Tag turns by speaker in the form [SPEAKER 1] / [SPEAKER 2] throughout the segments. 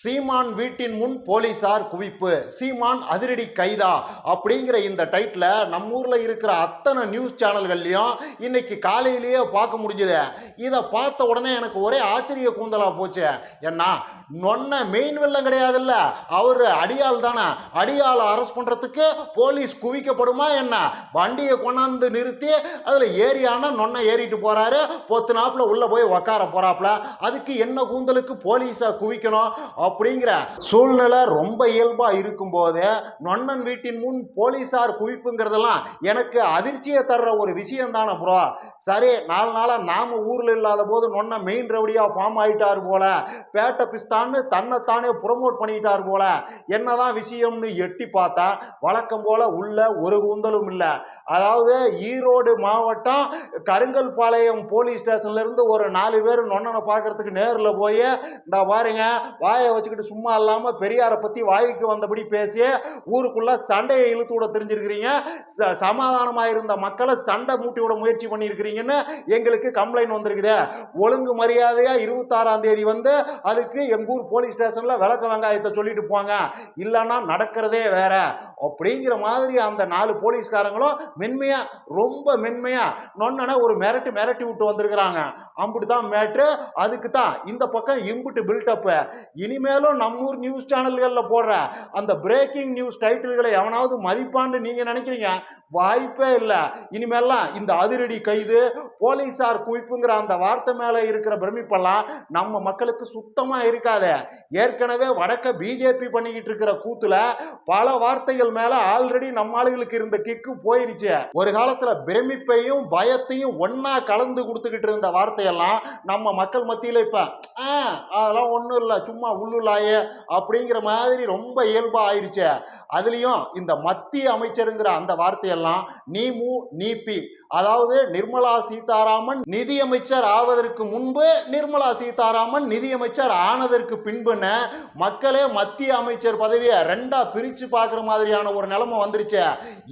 [SPEAKER 1] சீமான் வீட்டின் முன் போலீசார் குவிப்பு. சீமான் அதிரடி கைதா அப்படிங்கிற இந்த டைட்டில் நம்ம ஊரில் இருக்கிற அத்தனை நியூஸ் சேனல்கள்லையும் இன்னைக்கு காலையிலேயே பார்க்க முடிஞ்சுது. இதை பார்த்த உடனே எனக்கு ஒரே ஆச்சரிய கூந்தலாக போச்சு. என்ன நொன்ன மெயின் வெள்ளம் கிடையாதுல்ல. அவர் அடியாள் தானே. அடியாளை அரெஸ்ட் பண்ணுறதுக்கு போலீஸ் குவிக்கப்படுமா என்ன? வண்டியை கொண்டாந்து நிறுத்தி அதில் ஏரியானா நொன்ன ஏறிட்டு போகிறாரு பொத்து நாப்பில் உள்ளே போய் உக்கார போகிறாப்புல அதுக்கு என்ன கூந்தலுக்கு போலீஸை குவிக்கணும்? அப்படிங்கிற சூழ்நிலை ரொம்ப இயல்பாக இருக்கும்போது நொன்னன் வீட்டின் முன் போலீஸார் குவிப்புங்கிறதெல்லாம் எனக்கு அதிர்ச்சியை தர்ற ஒரு விஷயம் தானே ப்ரோ சரி நாலு நாளாக நாம் ஊரில் இல்லாத போது நொன்ன மெயின் ரவுடியாக ஃபார்ம் ஆகிட்டார் போல பேட்டை பிஸ்தான்னு தன்னைத்தானே ப்ரொமோட் பண்ணிட்டார் போல என்னதான் விஷயம்னு எட்டி பார்த்தா வழக்கம் போல உள்ள ஒரு கூந்தலும் இல்லை. அதாவது ஈரோடு மாவட்டம் கருங்கல்பாளையம் போலீஸ் ஸ்டேஷன்லேருந்து ஒரு நாலு பேர் நொன்னனை பார்க்கறதுக்கு நேரில் போய் இந்த பாருங்க வாயை வச்சுக்கிட்டு சும்மா இல்லாமல் பெரியாரை பற்றி வாய்க்கு வந்தபடி பேசி ஊருக்குள்ள சண்டையை இழுத்து விட தெரிஞ்சிருக்கிறீங்க. ச- இருந்த மக்களை சண்டை மூட்டி விட முயற்சி பண்ணியிருக்கிறீங்கன்னு எங்களுக்கு கம்ப்ளைண்ட் வந்திருக்குது. ஒழுங்கு மரியாதையாக இருபத்தாறாம் தேதி வந்து அதுக்கு எங்கூர் போலீஸ் ஸ்டேஷனில் விளக்க வெங்காயத்தை சொல்லிட்டு போங்க. இல்லைன்னா நடக்கிறதே வேற. அப்படிங்கிற மாதிரி அந்த நாலு போலீஸ்காரங்களும் மென்மையாக ரொம்ப மென்மையாக நொன்னனா ஒரு மிரட்டு மிரட்டி விட்டு வந்திருக்கிறாங்க. அம்புட்டு தான் மேட்ரு அதுக்கு தான் இந்த பக்கம் இம்புட்டு பில்டப்பு இனிமேலும் நம்மூர் நியூஸ் சேனல்களில் போடுற அந்த பிரேக்கிங் நியூஸ் டைட்டில்களை எவனாவது மதிப்பான்னு நீங்கள் நினைக்கிறீங்க? வாய்ப்பே இல்லை. இனிமேல்லாம் இந்த அதிரடி கைது போலீஸார் குவிப்புங்கிற அந்த வார்த்தை மேலே இருக்கிற பிரமிப்பெல்லாம் நம்ம மக்களுக்கு சுத்தமாக இருக்காது. ஏற்கனவே வடக்க பிஜேபி பண்ணிக்கிட்டு இருக்கிற கூத்துல பல வார்த்தைகள் மேலே ஆல்ரெடி நம்ம ஆளுகளுக்கு இருந்த கிக்கு போயிருச்சு. ஒரு காலத்தில் பிரமிப்பையும் பயத்தையும் ஒன்றா கலந்து கொடுத்துக்கிட்டு இருந்த வார்த்தையெல்லாம் நம்ம மக்கள் மத்தியில் இப்போ ஆ அதெல்லாம் ஒன்றும் இல்லை சும்மா உள்ளுள்ளாயே அப்படிங்கிற மாதிரி ரொம்ப இயல்பாக ஆயிடுச்சு அதுலேயும் இந்த மத்திய அமைச்சருங்கிற அந்த வார்த்தையெல்லாம் எல்லாம் நீமு நீ பி. அதாவது நிர்மலா சீதாராமன் நிதியமைச்சர் ஆவதற்கு முன்பு நிர்மலா சீதாராமன் நிதியமைச்சர் ஆனதற்கு பின்புன்னு மக்களே மத்திய அமைச்சர் பதவியை ரெண்டா பிரித்து பார்க்குற மாதிரியான ஒரு நிலைமை வந்துருச்சு.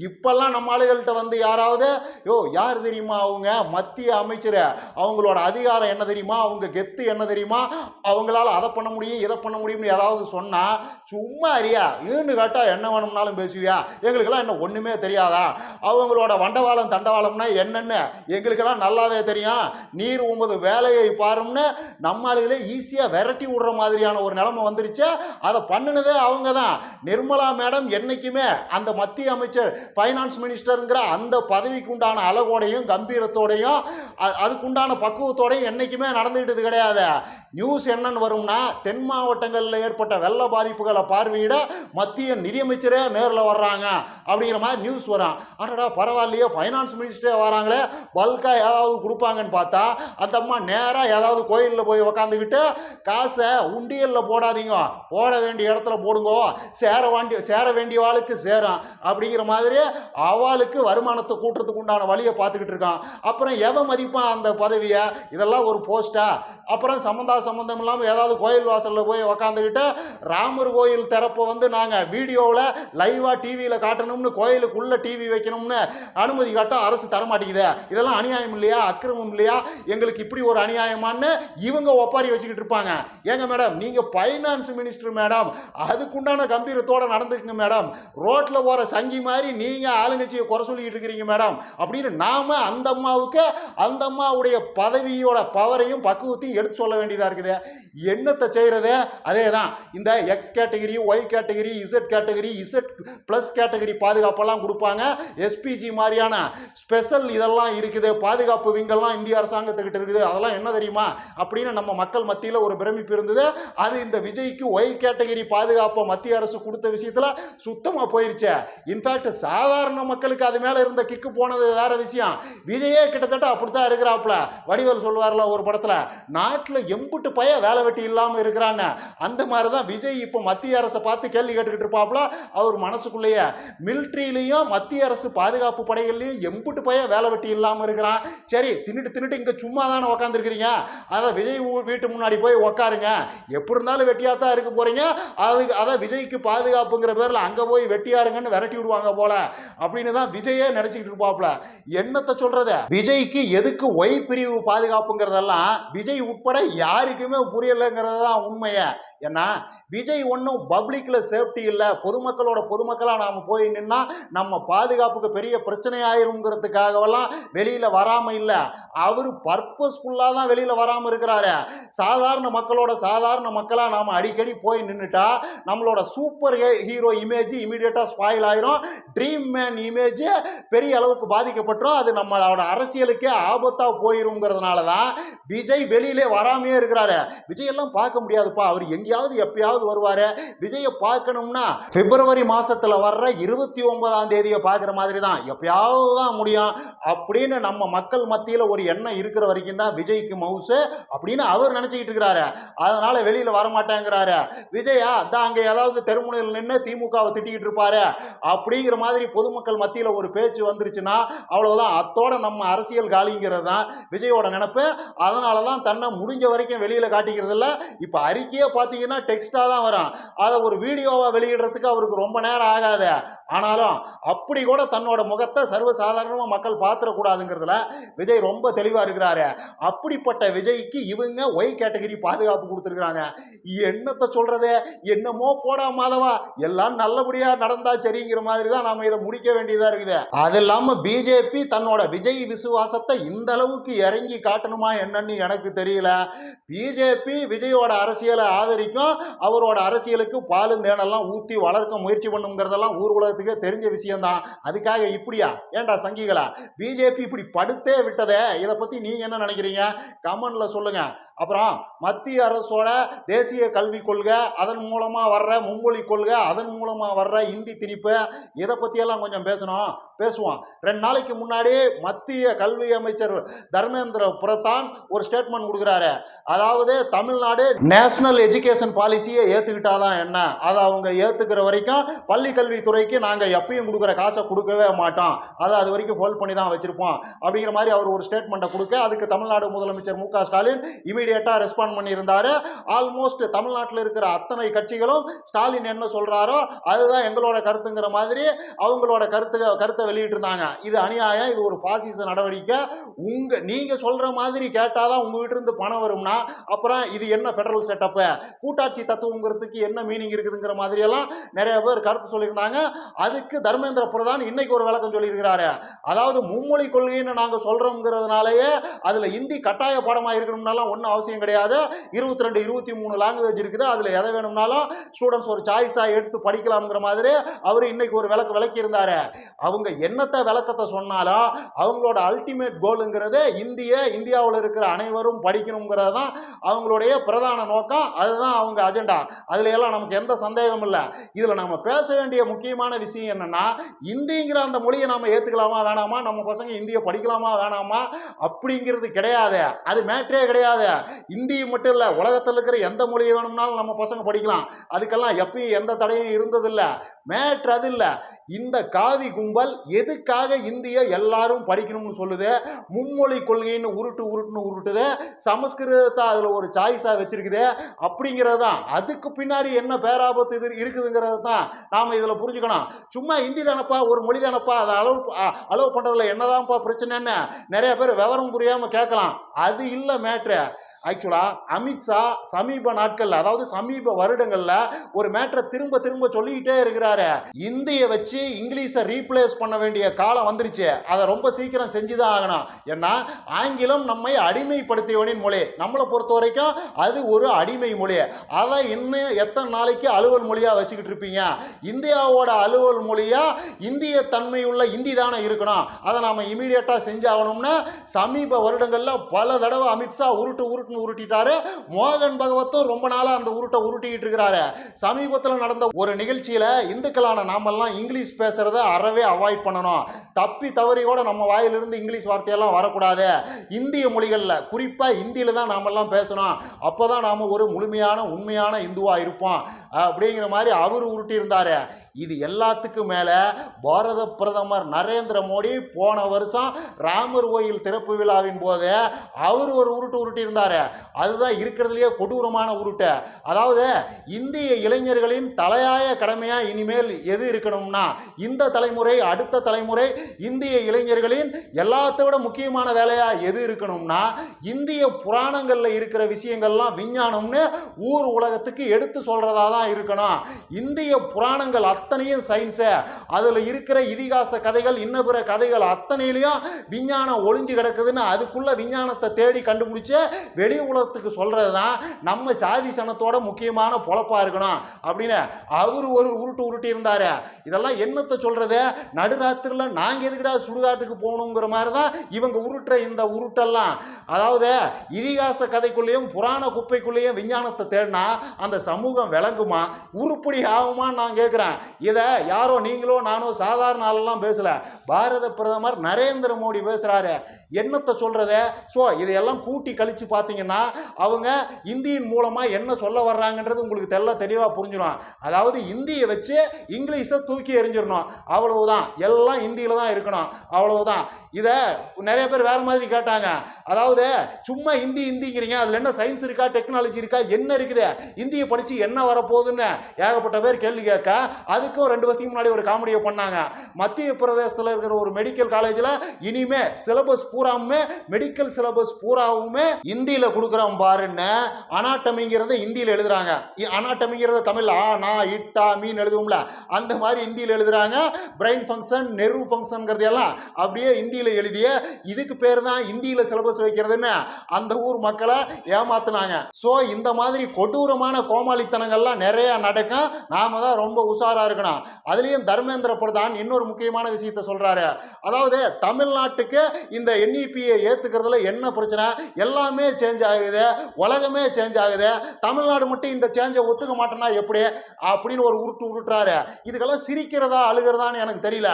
[SPEAKER 1] இப்பெல்லாம் நம்ம ஆளுகள்கிட்ட வந்து யாராவது யோ யார் தெரியுமா அவங்க? மத்திய அமைச்சர். அவங்களோட அதிகாரம் என்ன தெரியுமா? அவங்க கெத்து என்ன தெரியுமா? அவங்களால அதை பண்ண முடியும் இதை பண்ண முடியும்னு ஏதாவது சொன்னால் சும்மா அறியா ஈன்னு கேட்டால் என்ன வேணும்னாலும் பேசுவியா? எங்களுக்கெல்லாம் என்ன ஒன்றுமே தெரியாதா? அவங்களோட வண்டவாளம் தண்டவாளம்னா என்னென்னு? எங்களுக்கெல்லாம் நல்லாவே தெரியும். நீர் உமது வேலையை பாரும்னு நம்ம ஆளுகளே ஈஸியாக விரட்டி விடுற மாதிரியான ஒரு நிலைமை வந்துருச்சு. அதை பண்ணினதே அவங்க தான் நிர்மலா மேடம் என்றைக்குமே அந்த மத்திய அமைச்சர் ஃபைனான்ஸ் மினிஸ்டருங்கிற அந்த பதவிக்கு உண்டான அழகோடையும் கம்பீரத்தோடையும் அதுக்குண்டான பக்குவத்தோடையும் என்றைக்குமே நடந்துக்கிட்டது கிடையாது. நியூஸ் என்னன்னு வரும்னா தென் மாவட்டங்களில் ஏற்பட்ட வெள்ள பாதிப்புகளை பார்வையிட மத்திய நிதியமைச்சரே நேரில் வர்றாங்க. அப்படிங்கிற மாதிரி நியூஸ் வரும். அடடா பரவாயில்லையே ஃபைனான்ஸ் மினிஸ்டரே வராங்களே பல்காக ஏதாவது கொடுப்பாங்கன்னு பார்த்தா அந்த அம்மா நேராக ஏதாவது கோயிலில் போய் உக்காந்துக்கிட்டு காசை உண்டியலில் போடாதீங்க போட வேண்டிய இடத்துல போடுங்கோ சேர வேண்டிய சேர வேண்டிய ஆளுக்கு சேரும் அப்படிங்கிற மாதிரி அவளுக்கு வருமானத்தை கூட்டுறதுக்கு உண்டான வழியை பார்த்துக்கிட்டு இருக்கான். அப்புறம் எவன் மதிப்பான் அந்த பதவியை? இதெல்லாம் ஒரு போஸ்ட்டாக அப்புறம் சம்மந்தா சம்மந்தம் இல்லாமல் ஏதாவது கோயில் வாசலில் போய் உக்காந்துக்கிட்டு ராமர் கோயில் திறப்பை வந்து நாங்கள் வீடியோவில் லைவாக டிவியில் காட்டணும்னு கோயிலுக்குள்ளே டிவி வைக்கணும்னு அனுமதி காட்ட அரசு மாட்டேங்குதே. இதெல்லாம் அநியாயம் இல்லையா? அக்கிரமம் இல்லையா? எங்களுக்கு இப்படி ஒரு அநியாயமான்னு இவங்க ஒப்பாரி வச்சுக்கிட்டு இருப்பாங்க. ஏங்க மேடம் நீங்கள் ஃபைனான்ஸ் மினிஸ்டர் மேடம். அதுக்குண்டான கம்பீரத்தோட நடந்துக்குங்க மேடம். ரோட்டில் போகிற சங்கி மாதிரி நீங்கள் ஆளுங்கட்சியை குறை சொல்லிக்கிட்டு இருக்கிறீங்க மேடம். அப்படின்னு நாம அந்த அம்மாவுக்கு அந்த அம்மாவுடைய பதவியோட பவரையும் பக்குவத்தையும் எடுத்து சொல்ல வேண்டியதாக இருக்குது. என்னத்தை செய்கிறது அதே தான் இந்த X category Y category Z category Z plus category பாதுகாப்பெல்லாம் கொடுப்பாங்க. எஸ்பிஜி மாதிரியான ஸ்பெஷல் இதெல்லாம் இருக்குது பாதுகாப்பு விங்கெல்லாம் இந்திய அரசாங்கத்துக்கிட்ட இருக்குது அதெல்லாம் என்ன தெரியுமா? அப்படின்னு நம்ம மக்கள் மத்தியில் ஒரு பிரமிப்பு இருந்தது. அது இந்த விஜய்க்கு ஒய் கேட்டகரி பாதுகாப்பை மத்திய அரசு கொடுத்த விஷயத்தில் சுத்தமாக போயிருச்சு. இன்ஃபேக்ட் சாதாரண மக்களுக்கு அது மேலே இருந்த கிக்கு போனது வேற விஷயம். விஜயே கிட்டத்தட்ட அப்படித்தான் இருக்கிறாப்புல. வடிவல் சொல்லுவார்ல ஒரு படத்தில் நாட்டில் எம்புட்டு பய வேலை வெட்டி இல்லாமல் இருக்கிறான்னு. அந்த மாதிரி தான் விஜய் இப்போ மத்திய அரசை பார்த்து கேள்வி கேட்டுக்கிட்டு இருப்பாப்புல. அவர் மனசுக்குள்ளேயே மிலிட்ரியிலையும் மத்திய அரசு பாதுகாப்பு படைகள்லையும் எம்புட்டு பய வேலை வெட்டி இல்லாமல் இருக்கிறான். சரி தின்னுட்டு தின்னுட்டு இங்கே சும்மா தானே உக்காந்துருக்கிறீங்க. அதை விஜய் வீட்டு முன்னாடி போய் உக்காருங்க. எப்படி இருந்தாலும் வெட்டியாக தான் இருக்க போகிறீங்க அதுக்கு அதை விஜய்க்கு பாதுகாப்புங்கிற பேரில் அங்கே போய் வெட்டியாருங்கன்னு விரட்டி விடுவாங்க போல. அப்படின்னு தான் விஜயே நினச்சிக்கிட்டு இருப்பாப்புல. என்னத்தை சொல்கிறது விஜய்க்கு எதுக்கு ஒய் பிரிவு பாதுகாப்புங்கிறதெல்லாம் விஜய் உட்பட யாருக்குமே புரியலைங்கிறது தான் உண்மையை. ஏன்னா விஜய் ஒன்றும் பப்ளிக்கில் சேஃப்டி இல்லை. பொதுமக்களோட பொதுமக்களாக நாம் போய் நின்னா நம்ம பாதுகாப்புக்கு பெரிய பிரச்சனை காரணத்துக்காகவெல்லாம் வெளியில் வராமல் இல்லை. அவர் பர்பஸ்ஃபுல்லாக தான் வெளியில் வராமல் இருக்கிறாரு. சாதாரண மக்களோட சாதாரண மக்களாக நாம் அடிக்கடி போய் நின்றுட்டா நம்மளோட சூப்பர் ஹீரோ இமேஜ் இமீடியட்டாக ஸ்பாயில் ஆயிரும். ட்ரீம் மேன் இமேஜ் பெரிய அளவுக்கு பாதிக்கப்பட்டுரும். அது நம்மளோட அரசியலுக்கே ஆபத்தாக போயிருங்கிறதுனால தான் விஜய் வெளியிலே வராமையே இருக்கிறாரு. விஜய் எல்லாம் பார்க்க முடியாதுப்பா. அவர் எங்கேயாவது எப்பயாவது வருவார். விஜயை பார்க்கணும்னா பிப்ரவரி மாதத்தில் வர்ற இருபத்தி ஒன்பதாம் தேதியை பார்க்குற மாதிரி தான். எப்பயாவது தான் முடியும். அப்படின்னு நம்ம மக்கள் மத்தியில் ஒரு எண்ணம் இருக்கிற வரைக்கும் தான் விஜய்க்கு மவுசு அப்படின்னு அவர் நினச்சிக்கிட்டு இருக்கிறாரு. அதனால வெளியில் வரமாட்டேங்கிறாரு. விஜயா அதான் அங்கே ஏதாவது தெருமுனையில் நின்று திமுகவை திட்டிக்கிட்டு இருப்பாரு. அப்படிங்கிற மாதிரி பொதுமக்கள் மத்தியில் ஒரு பேச்சு வந்துருச்சுன்னா அவ்வளோதான் அத்தோட நம்ம அரசியல் காலிங்கிறது தான் விஜயோட நினப்பு. அதனால தான் தன்னை முடிஞ்ச வரைக்கும் வெளியில் காட்டிக்கிறது இல்லை. இப்போ அறிக்கையே பார்த்தீங்கன்னா டெக்ஸ்டாக தான் வரும். அதை ஒரு வீடியோவாக வெளியிடுறதுக்கு அவருக்கு ரொம்ப நேரம் ஆகாது. ஆனாலும் அப்படி கூட தன்னோட முகத்தை சர்வசாதாரணமாக மக்கள் பார்த்துடக்கூடாதுங்கிறதுல விஜய் ரொம்ப தெளிவாக இருக்கிறாரு. அப்படிப்பட்ட விஜய்க்கு இவங்க ஒய் கேட்டகரி பாதுகாப்பு கொடுத்துருக்குறாங்க. என்னத்தை சொல்றது? என்னமோ போடா மாதவா எல்லாம் நல்லபடியாக நடந்தா சரிங்கிற மாதிரி தான் நாம இதை முடிக்க வேண்டியதாக இருக்குது. அது இல்லாமல் பிஜேபி தன்னோட விஜய் விசுவாசத்தை இந்த அளவுக்கு இறங்கி காட்டணுமா என்னன்னு எனக்கு தெரியல. பிஜேபி விஜயோட அரசியலை ஆதரிக்கும் அவரோட அரசியலுக்கு பாலும் தேனெல்லாம் ஊற்றி வளர்க்க முயற்சி பண்ணுங்கிறதெல்லாம் ஊர் தெரிஞ்ச விஷயம்தான். அதுக்காக இப்படியா? ஏன்டா சங்கிகளா? பிஜேபி இப்படி படுத்தே விட்டதே இதை பற்றி நீங்கள் என்ன நினைக்கிறீங்க? கமெண்ட்ல சொல்லுங்க. அப்புறம் மத்திய அரசோட தேசிய கல்விக் கொள்கை அதன் மூலமாக வர்ற மும்மொழி கொள்கை அதன் மூலமாக வர்ற இந்தி திணிப்பு இதை பற்றியெல்லாம் கொஞ்சம் பேசணும். பேசுவோம். ரெண்டு நாளைக்கு முன்னாடி மத்திய கல்வி அமைச்சர் தர்மேந்திர பிரதான் ஒரு ஸ்டேட்மெண்ட் கொடுக்குறாரு. அதாவது தமிழ்நாடு நேஷனல் எஜுகேஷன் பாலிசியை ஏற்றுக்கிட்டாதான் என்ன? அதை அவங்க ஏற்றுக்கிற வரைக்கும் பள்ளி கல்வித்துறைக்கு நாங்கள் எப்பயும் கொடுக்குற காசை கொடுக்கவே மாட்டோம். அதை அது வரைக்கும் ஹோல்ட் பண்ணி தான் வச்சுருப்போம். அப்படிங்கிற மாதிரி அவர் ஒரு ஸ்டேட்மெண்ட்டை கொடுக்க அதுக்கு தமிழ்நாடு முதலமைச்சர் மு ஸ்டாலின் இமீடியட் இமீடியட்டாக ரெஸ்பாண்ட் பண்ணியிருந்தாரு. ஆல்மோஸ்ட் தமிழ்நாட்டில் இருக்கிற அத்தனை கட்சிகளும் ஸ்டாலின் என்ன சொல்கிறாரோ அதுதான் எங்களோட கருத்துங்கிற மாதிரி அவங்களோட கருத்து கருத்தை வெளியிட்டிருந்தாங்க. இது அநியாயம் இது ஒரு பாசிச நடவடிக்கை. உங்கள் நீங்கள் சொல்கிற மாதிரி கேட்டால் தான் உங்கள் இருந்து பணம் வரும்னா அப்புறம் இது என்ன ஃபெடரல் செட்டப்பு கூட்டாட்சி தத்துவங்கிறதுக்கு என்ன மீனிங் இருக்குதுங்கிற மாதிரியெல்லாம் நிறைய பேர் கருத்து சொல்லியிருந்தாங்க. அதுக்கு தர்மேந்திர பிரதான் இன்னைக்கு ஒரு விளக்கம் சொல்லியிருக்கிறாரு. அதாவது மும்மொழி கொள்கைன்னு நாங்கள் சொல்கிறோங்கிறதுனாலேயே அதில் இந்தி கட்டாய பாடமாக இருக்கணும்னாலாம் ஒன்றும் அவசியம் கிடையாது. இருபத்தி ரெண்டு இருபத்தி மூணு லாங்குவேஜ் இருக்குது. அதில் எதை வேணும்னாலும் ஸ்டூடெண்ட்ஸ் ஒரு சாய்ஸாக எடுத்து படிக்கலாம்ங்கிற மாதிரி அவர் இன்னைக்கு ஒரு விளக்கு விளக்கி இருந்தார் அவங்க என்னத்தை விளக்கத்தை சொன்னாலும் அவங்களோட அல்டிமேட் கோலுங்கிறது இந்திய இந்தியாவில் இருக்கிற அனைவரும் படிக்கணுங்கிறது தான் அவங்களுடைய பிரதான நோக்கம். அதுதான் அவங்க அஜெண்டா அதில் எல்லாம் நமக்கு எந்த சந்தேகமும் இல்லை. இதில் நம்ம பேச வேண்டிய முக்கியமான விஷயம் என்னன்னா இந்திங்கிற அந்த மொழியை நம்ம ஏற்றுக்கலாமா வேணாமா? நம்ம பசங்க இந்தியை படிக்கலாமா வேணாமா? அப்படிங்கிறது கிடையாது. அது மேட்ரே கிடையாது. இந்தி மட்டும் இல்லை உலகத்தில் இருக்கிற எந்த மொழியை வேணும்னாலும் நம்ம பசங்க படிக்கலாம். அதுக்கெல்லாம் எப்பயும் எந்த தடையும் இருந்ததில்லை. மேட்ரு அது இல்லை. இந்த காவி கும்பல் எதுக்காக இந்தியை எல்லாரும் படிக்கணும்னு சொல்லுது? மும்மொழி கொள்கைன்னு உருட்டு உருட்டுன்னு உருட்டுது. சமஸ்கிருதத்தை அதில் ஒரு சாய்ஸாக வச்சிருக்குது. அப்படிங்கிறது தான் அதுக்கு பின்னாடி என்ன பேராபத்து இது இருக்குதுங்கிறது தான் நாம் இதில் புரிஞ்சுக்கணும். சும்மா ஹிந்தி தானப்பா ஒரு மொழி தானப்பா அதை அளவு அளவு பண்ணுறதுல என்னதான்ப்பா பிரச்சனைன்னு நிறைய பேர் விவரம் புரியாமல் கேட்கலாம். அது இல்லை மேட்ரு. ஆக்சுவலாக அமித்ஷா சமீப நாட்களில் அதாவது சமீப வருடங்கள்ல ஒரு மேட்டரை திரும்ப திரும்ப சொல்லிக்கிட்டே இருக்கிறாரு. இந்தியை வச்சு இங்கிலீஷை ரீப்ளேஸ் பண்ண வேண்டிய காலம் வந்துருச்சு. அதை ரொம்ப சீக்கிரம் செஞ்சுதான் ஆகணும். ஏன்னா ஆங்கிலம் நம்மை அடிமைப்படுத்தியவனின் மொழி. நம்மளை பொறுத்த வரைக்கும் அது ஒரு அடிமை மொழி. அதை இன்னும் எத்தனை நாளைக்கு அலுவல் மொழியாக வச்சுக்கிட்டு இருப்பீங்க? இந்தியாவோட அலுவல் மொழியா இந்திய தன்மையுள்ள இந்தி தானே இருக்கணும். அதை நாம இமீடியட்டாக செஞ்சாகணும்னு சமீப வருடங்களில் பல தடவை அமித்ஷா உருட்டு உருட்டு உருட்டுன்னு உருட்டிட்டாரு. மோகன் பகவத்தும் ரொம்ப நாளாக அந்த உருட்டை உருட்டிக்கிட்டு இருக்கிறாரு. சமீபத்தில் நடந்த ஒரு நிகழ்ச்சியில் இந்துக்களான நாமெல்லாம் இங்கிலீஷ் பேசுகிறத அறவே அவாய்ட் பண்ணணும். தப்பி தவறி கூட நம்ம வாயிலிருந்து இங்கிலீஷ் வார்த்தையெல்லாம் வரக்கூடாது. இந்திய மொழிகளில் குறிப்பாக இந்தியில் தான் நாமெல்லாம் பேசணும். அப்போ தான் நாம் ஒரு முழுமையான உண்மையான இந்துவாக இருப்போம். அப்படிங்கிற மாதிரி அவர் உருட்டியிருந்தார். இது எல்லாத்துக்கும் மேலே பாரத பிரதமர் நரேந்திர மோடி போன வருஷம் ராமர் கோயில் திறப்பு விழாவின் போது அவர் ஒரு உருட்டு உருட்டியிருந்தார். அதுதான் இருக்கிறதுலையே கொடூரமான உருட்டை. அதாவது இந்திய இளைஞர்களின் தலையாய கடமையாக இனிமேல் எது இருக்கணும்னா இந்த தலைமுறை அடுத்த தலைமுறை இந்திய இளைஞர்களின் எல்லாத்தை விட முக்கியமான வேலையாக எது இருக்கணும்னா இந்திய புராணங்களில் இருக்கிற விஷயங்கள்லாம் விஞ்ஞானம்னு ஊர் உலகத்துக்கு எடுத்து சொல்கிறதா தான் இருக்கணும். இந்திய புராணங்கள் அத்தனையும் சயின்ஸு அதில் இருக்கிற இதிகாச கதைகள் இன்ன பிற கதைகள் அத்தனையிலையும் விஞ்ஞானம் ஒளிஞ்சு கிடக்குதுன்னு அதுக்குள்ள விஞ்ஞானத்தை தேடி கண்டுபிடிச்சி வெளி உலகத்துக்கு சொல்கிறது தான் நம்ம சாதி சனத்தோட முக்கியமான பொழப்பாக இருக்கணும். அப்படின்னு அவர் ஒரு உருட்டு உருட்டி இருந்தார். இதெல்லாம் என்னத்தை சொல்கிறது நடுராத்திரியில் நாங்கள் எதுக்குடா சுடுகாட்டுக்கு போகணுங்கிற மாதிரி தான் இவங்க உருட்டுற இந்த உருட்டெல்லாம். அதாவது இதிகாச கதைக்குள்ளேயும் புராண குப்பைக்குள்ளேயும் விஞ்ஞானத்தை தேடினா அந்த சமூகம் விளங்குமா? உருப்படி ஆகுமான்னு நான் கேட்குறேன் இதை யாரோ நீங்களோ நானோ சாதாரண ஆளெல்லாம் பேசலை. பாரத பிரதமர் நரேந்திர மோடி பேசுகிறாரு என்னத்தை சொல்கிறத ஸோ இதையெல்லாம் கூட்டி கழித்து பார்த்தீங்கன்னா அவங்க இந்தியின் மூலமாக என்ன சொல்ல வர்றாங்கன்றது உங்களுக்கு தெல்ல தெளிவாக புரிஞ்சிடும் அதாவது இந்தியை வச்சு இங்கிலீஷை தூக்கி எறிஞ்சிடணும் அவ்வளவுதான். எல்லாம் இந்தியில் தான் இருக்கணும். அவ்வளவுதான். இதை நிறைய பேர் வேறு மாதிரி கேட்டாங்க. அதாவது சும்மா இந்தி இந்திங்கிறீங்க. அதில் என்ன சயின்ஸ் இருக்கா டெக்னாலஜி இருக்கா என்ன இருக்குது? இந்தியை படித்து என்ன வரப்போகுதுன்னு ஏகப்பட்ட பேர் கேள்வி கேட்க அதுக்கும் ரெண்டு வருஷத்துக்கு முன்னாடி ஒரு காமெடியை பண்ணாங்க. மத்திய பிரதேசத்தில் இருக்கிற ஒரு மெடிக்கல் காலேஜில் இனிமே சிலபஸ் பூராவுமே மெடிக்கல் சிலபஸ் பூராவுமே இந்தியில் கொடுக்குறோம் பாருன்னு அனாட்டமிங்கிறத இந்தியில் எழுதுறாங்க. அனாட்டமிங்கிறத தமிழ் ஆ நா இட்டா மீன் எழுதுவோம்ல. அந்த மாதிரி இந்தியில் எழுதுறாங்க. பிரெயின் ஃபங்க்ஷன் நெரு ஃபங்க்ஷன்ங்கிறது எல்லாம் அப்படியே இந்தியில் எழுதிய இதுக்கு பேர் தான் இந்தியில் சிலபஸ் வைக்கிறதுன்னு அந்த ஊர் மக்களை ஏமாத்துனாங்க. ஸோ இந்த மாதிரி கொடூரமான கோமாளித்தனங்கள்லாம் நிறையா நடக்கும். நாம தான் ரொம்ப உஷாரா இருக்கணும். அதுலேயும் தர்மேந்திர பிரதான் இன்னொரு முக்கியமான விஷயத்த சொல்றாரு. அதாவது தமிழ்நாட்டுக்கு இந்த என்இபியை ஏற்றுக்கிறதுல என்ன பிரச்சனை? எல்லாமே சேஞ்ச் சேஞ்ச் ஆகுது உலகமே சேஞ்ச் ஆகுது. தமிழ்நாடு மட்டும் இந்த சேஞ்சை ஒத்துக்க மாட்டேன்னா எப்படி? அப்படின்னு ஒரு உருட்டு உருட்டுறாரு. இதுக்கெல்லாம் சிரிக்கிறதா அழுகிறதான்னு எனக்கு தெரியல.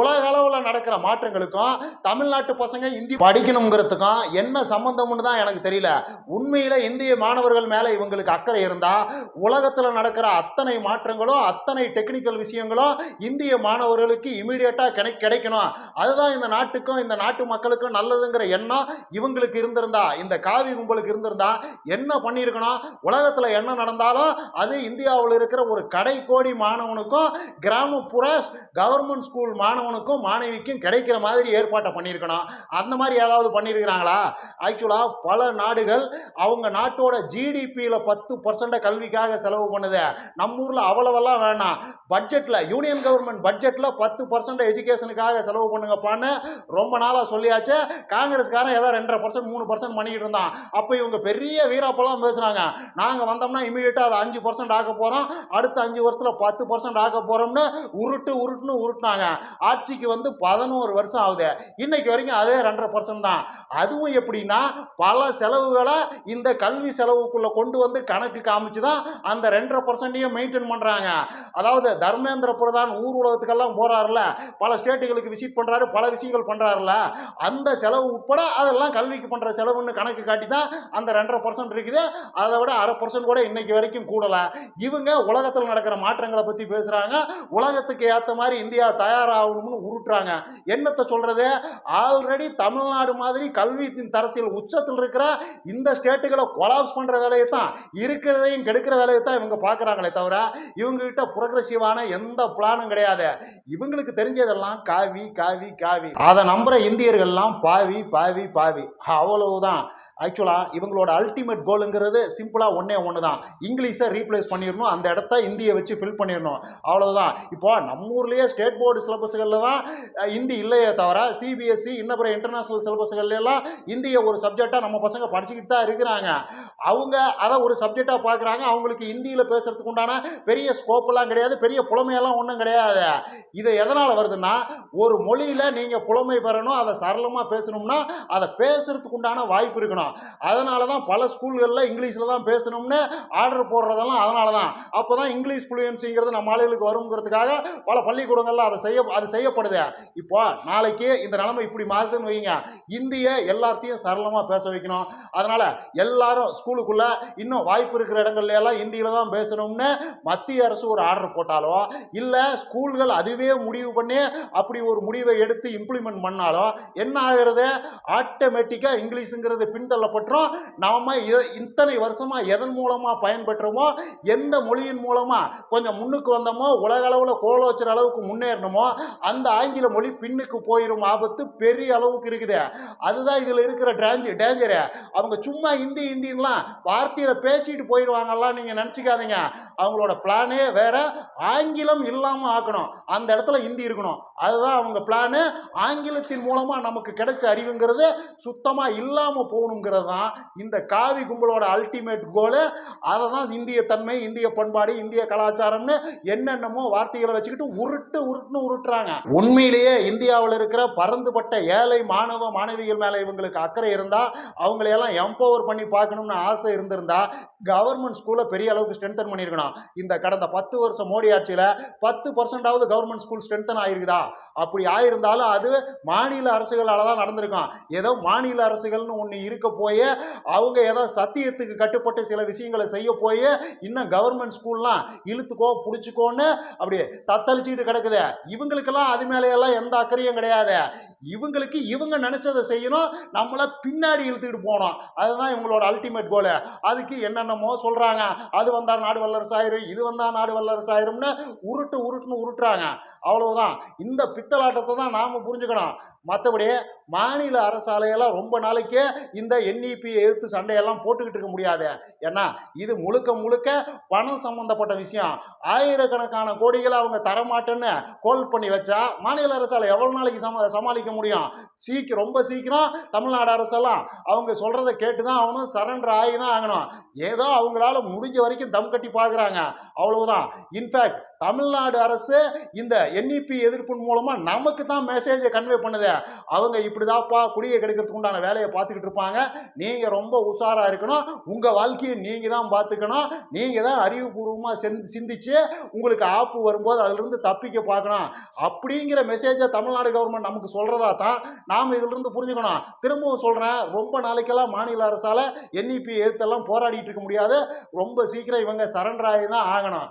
[SPEAKER 1] உலக அளவில் நடக்கிற மாற்றங்களுக்கும் தமிழ்நாட்டு பசங்க இந்தி படிக்கணுங்கிறதுக்கும் என்ன சம்பந்தம்னு தான் எனக்கு தெரியல. உண்மையில் இந்திய மாணவர்கள் மேலே இவங்களுக்கு அக்கறை இருந்தால் உலகத்தில் நடக்கிற அத்தனை மாற்றங்களும் அத்தனை டெக்னிக்கல் விஷயங்களும் இந்திய மாணவர்களுக்கு இமீடியட்டாக கிடை கிடைக்கணும். அதுதான் இந்த நாட்டுக்கும் இந்த நாட்டு மக்களுக்கும் நல்லதுங்கிற எண்ணம் இவங்களுக்கு இருந்திருந்தா இந்த காவி உங்களுக்கு இருந்திருந்தா என்ன பண்ணியிருக்கணும்? உலகத்தில் என்ன நடந்தாலும் அது இந்தியாவில் இருக்கிற ஒரு கடைக்கோடி மாணவனுக்கும் கிராமப்புற கவர்மெண்ட் ஸ்கூல் மாணவனுக்கும் மாணவிக்கும் கிடைக்கிற மாதிரி ஏற்பாட்டை பண்ணியிருக்கணும். அந்த மாதிரி ஏதாவது பண்ணியிருக்கிறாங்களா? ஆக்சுவலாக பல நாடுகள் அவங்க நாட்டோட ஜிடிபியில் பத்து பர்சண்ட்டை கல்விக்காக செலவு பண்ணுது. நம்ம ஊரில் அவ்வளவெல்லாம் வேணாம். பட்ஜெட்டில் யூனியன் கவர்மெண்ட் பட்ஜெட்டில் பத்து பர்சன்ட் எஜுகேஷனுக்காக செலவு பண்ணுங்கப்பான்னு ரொம்ப நாளாக சொல்லியாச்சு. காங்கிரஸ்காரன் ஏதோ ரெண்டரை பர்சன்ட் மூணு பர்சன்ட் பண்ணிக்கிட்டு இருந்தான். அப்போ இவங்க பெரிய வீராப்பெல்லாம் பேசுகிறாங்க நாங்கள் வந்தோம்னா இமீடியட்டாக அதை அஞ்சு பர்சன்ட் ஆக்க போகிறோம் அடுத்த அஞ்சு வருஷத்தில் பத்து பர்சன்ட் ஆக்க போகிறோம்னு உருட்டு உருட்டுன்னு உருட்டுனாங்க. ஆட்சிக்கு வந்து பதினோரு வருஷம் ஆகுது. இன்னைக்கு வரைக்கும் அதே ரெண்டரை பர்சன்ட் தான். அதுவும் எப்படின்னா பல செலவுகளை இந்த கல்வி செலவுக்குள்ளே கொண்டு வந்து கணக்கு காமிச்சு தான் அந்த ரெண்டரை பர்சன்டையும் மெயின்டைன் பண்ணுறாங்க அதாவது தர்மேந்திர பிரதான் ஊர் உலகத்துக்கெல்லாம் போகிறாருல பல ஸ்டேட்டுகளுக்கு விசிட் பண்ணுறாரு பல விஷயங்கள் பண்ணுறாருல அந்த செலவு உட்பட அதெல்லாம் கல்விக்கு பண்ணுற செலவுன்னு கணக்கு காட்டி தான் அந்த ரெண்டரை பர்சன்ட் இருக்குது? அதை விட அரை பர்சன்ட் கூட இன்னைக்கு வரைக்கும் கூடலை. இவங்க உலகத்தில் நடக்கிற மாற்றங்களை பற்றி பேசுகிறாங்க உலகத்துக்கு ஏற்ற மாதிரி இந்தியா தயாராகணும்னு உருட்டுறாங்க. என்னத்தை சொல்கிறது ஆல்ரெடி தமிழ்நாடு மாதிரி கல்வியின் தரத்தில் உச்சத்தில் இருக்கிற இந்த ஸ்டேட்டுகளை கொலாப்ஸ் பண்ணுற வேலையை தான் இருக்கிறதையும் கெடுக்கிற வேலையை தான் இவங்க பார்க்குறாங்களே தவிர இவங்ககிட்ட புரோக்ரஸிவான எந்த பிளானும் கிடையாது. இவங்களுக்கு தெரிஞ்சதெல்லாம் காவி காவி காவி. அதை நம்புகிற இந்தியர்கள்லாம் பாவி பாவி பாவி. அவ்வளவுதான். ஆக்சுவலாக இவங்களோட அல்டிமேட் கோலுங்கிறது சிம்பிளாக ஒன்றே ஒன்று தான் இங்கிலீஷை ரீப்ளேஸ் பண்ணிடணும் அந்த இடத்த இந்தியை வச்சு ஃபில் பண்ணிடணும். அவ்வளவுதான். இப்போ நம்ம ஊர்லேயே ஸ்டேட் போர்டு சிலபஸ்களில் தான் ஹிந்தி இந்தி இல்லையே தவிர சிபிஎஸ்சி இன்னப்புற இன்டர்நேஷ்னல் சிலபஸ்கள்ல எல்லாம் இந்தியை ஒரு சப்ஜெக்டாக நம்ம பசங்க படிச்சுக்கிட்டு தான் இருக்கிறாங்க. அவங்க அதை ஒரு சப்ஜெக்டாக பார்க்குறாங்க. அவங்களுக்கு ஹிந்தியில் பேசுறதுக்கு உண்டான பெரிய ஸ்கோப்பெல்லாம் கிடையாது பெரிய புலமையெல்லாம் ஒன்றும் கிடையாது. இது எதனால் வருதுன்னா ஒரு மொழியில் நீங்கள் புலமை பெறணும் அதை சரளமாக பேசணும்னா அதை பேசுறதுக்கு உண்டான வாய்ப்பு இருக்கணும். அதனால தான் பல ஸ்கூல்களில் இங்கிலீஷில் தான் பேசணும்னு ஆர்டர் போடுறதெல்லாம் அதனால தான் அப்போ தான் இங்கிலீஷ் ஃப்ளூயன்சிங்கிறது நம்ம ஆளுகளுக்கு வருங்கிறதுக்காக பல பள்ளிக்கூடங்களில் அதை செய்ய அது செய்யப்படுது. இப்போ நாளைக்கு இந்த நிலைமை இப்படி மாறுதுன்னு வைங்க. இந்திய எல்லாத்தையும் சரளமாக பேச வைக்கணும். அதனால் எல்லாரும் ஸ்கூலுக்குள்ளே இன்னும் வாய்ப்பு இருக்கிற இடங்கள்ல எல்லாம் இந்தியில் தான் பேசணும்னு மத்திய அரசு ஒரு ஆர்டர் போட்டாலோ இல்லை ஸ்கூல்கள் அதுவே முடிவு பண்ணி அப்படி ஒரு முடிவை எடுத்து இம்ப்ளிமெண்ட் பண்ணாலோ என்ன ஆகிறது? ஆட்டோமேட்டிக்காக இங்கிலீஷுங்கிறது பின்தள்ளப்பட்டுரும் நாம இத்தனை வருஷமாக எதன் மூலமாக பயன்பெற்றோமோ எந்த மொழியின் மூலமாக கொஞ்சம் முன்னுக்கு வந்தோமோ உலக அளவில் கோலோச்சுற அளவுக்கு முன்னேறணுமோ அந்த ஆங்கில மொழி பின்னுக்கு போயிடும் ஆபத்து பெரிய அளவுக்கு இருக்குது. அதுதான் இதில் இருக்கிற டேஞ்சு டேஞ்சரு அவங்க சும்மா ஹிந்தி ஹிந்தின்லாம் வார்த்தையில் பேசிட்டு போயிடுவாங்கலாம் நீங்கள் நினச்சிக்காதீங்க. அவங்களோட பிளானே வேற ஆங்கிலம் இல்லாமல் ஆக்கணும். அந்த இடத்துல ஹிந்தி இருக்கணும். அதுதான் அவங்க பிளானு ஆங்கிலத்தின் மூலமாக நமக்கு கிடைச்ச அறிவுங்கிறது சுத்தமாக இல்லாமல் போகணுங்கிறது தான் இந்த காவி கும்பலோட அல்டிமேட் கோலு அதை தான் இந்திய தன்மை இந்திய பண்பாடு இந்திய கலாச்சாரம்னு என்னென்னமோ வார்த்தைகளை வச்சுக்கிட்டு உருட்டு உருட்டுன்னு உருட்டுறாங்க. உண்மையிலேயே இந்தியாவில் இருக்கிற பறந்துபட்ட ஏழை மாணவ மாணவிகள் மேலே இவங்களுக்கு அக்கறை இருந்தால் அவங்களையெல்லாம் எம்பவர் பண்ணி பார்க்கணும்னு ஆசை இருந்திருந்தா கவர்மெண்ட் ஸ்கூலை பெரிய அளவுக்கு ஸ்ட்ரென்தன் பண்ணியிருக்கணும். இந்த கடந்த பத்து வருஷம் மோடி ஆட்சியில் பத்து பர்சன்டாவது கவர்மெண்ட் ஸ்கூல் ஸ்ட்ரென்தன் ஆயிருக்குதா? அப்படி ஆயிருந்தாலும் அது மாநில அரசுகளால் தான் நடந்திருக்கும். ஏதோ மாநில அரசுகள்னு ஒன்று இருக்க போய் அவங்க ஏதோ சத்தியத்துக்கு கட்டுப்பட்டு சில விஷயங்களை செய்ய போய் இன்னும் கவர்மெண்ட் ஸ்கூல்லாம் இழுத்துக்கோ பிடிச்சிக்கோன்னு அப்படி தத்தளிச்சுக்கிட்டு கிடக்குது. இவங்களுக்கெல்லாம் அது மேலேயெல்லாம் எந்த அக்கறையும் கிடையாது. இவங்களுக்கு இவங்க நினச்சதை செய்யணும் நம்மளை பின்னாடி இழுத்துக்கிட்டு போகணும். அதுதான் இவங்களோட அல்டிமேட் கோலு அதுக்கு என்னென்னமோ சொல்கிறாங்க அது வந்தால் நாடு வல்லரசு ஆயிரும் இது வந்தால் நாடு வல்லரசு ஆயிரும்னு உருட்டு உருட்டுன்னு உருட்டுறாங்க. அவ்வளவுதான். இந்த பித்தலாட்டத்தை தான் நாம் புரிஞ்சுக்கணும். மற்றபடி மாநில அரசாலையெல்லாம் ரொம்ப நாளைக்கு இந்த என்இபி எதிர்த்து சண்டையெல்லாம் போட்டுக்கிட்டு இருக்க முடியாது. ஏன்னா இது முழுக்க முழுக்க பணம் சம்மந்தப்பட்ட விஷயம். ஆயிரக்கணக்கான கோடிகளை அவங்க தரமாட்டேன்னு கோல் பண்ணி வச்சா மாநில அரசால் எவ்வளோ நாளைக்கு சம சமாளிக்க முடியும்? சீக்கிரம் ரொம்ப சீக்கிரம் தமிழ்நாடு அரசெல்லாம் அவங்க சொல்கிறத கேட்டு தான் அவனும் சரண்டர் ஆகி தான் ஆகணும். ஏதோ அவங்களால முடிஞ்ச வரைக்கும் தம் கட்டி பார்க்குறாங்க. அவ்வளவுதான். இன்ஃபேக்ட் தமிழ்நாடு அரசு இந்த என்இபி எதிர்ப்பின் மூலமாக நமக்கு தான் மெசேஜை கன்வே பண்ணுது. அவங்க இப்படிதாப்பா குடியை கெடுக்கிறதுக்கு உண்டான வேலையை பார்த்துக்கிட்டு இருப்பாங்க. நீங்கள் ரொம்ப உஷாராக இருக்கணும். உங்கள் வாழ்க்கையை நீங்கள் தான் பார்த்துக்கணும். நீங்கள் தான் அறிவுபூர்வமாக செந் சிந்திச்சு உங்களுக்கு ஆப்பு வரும்போது அதிலிருந்து தப்பிக்க பார்க்கணும். அப்படிங்கிற மெசேஜை தமிழ்நாடு கவர்மெண்ட் நமக்கு சொல்கிறதா தான் நாம் இதிலிருந்து புரிஞ்சுக்கணும். திரும்பவும் சொல்கிறேன் ரொம்ப நாளைக்கெல்லாம் மாநில அரசால் என்இபி எதிர்த்தெல்லாம் போராடிட்டு இருக்க முடியாது. ரொம்ப சீக்கிரம் இவங்க சரண்டர் ஆகி தான் ஆகணும்.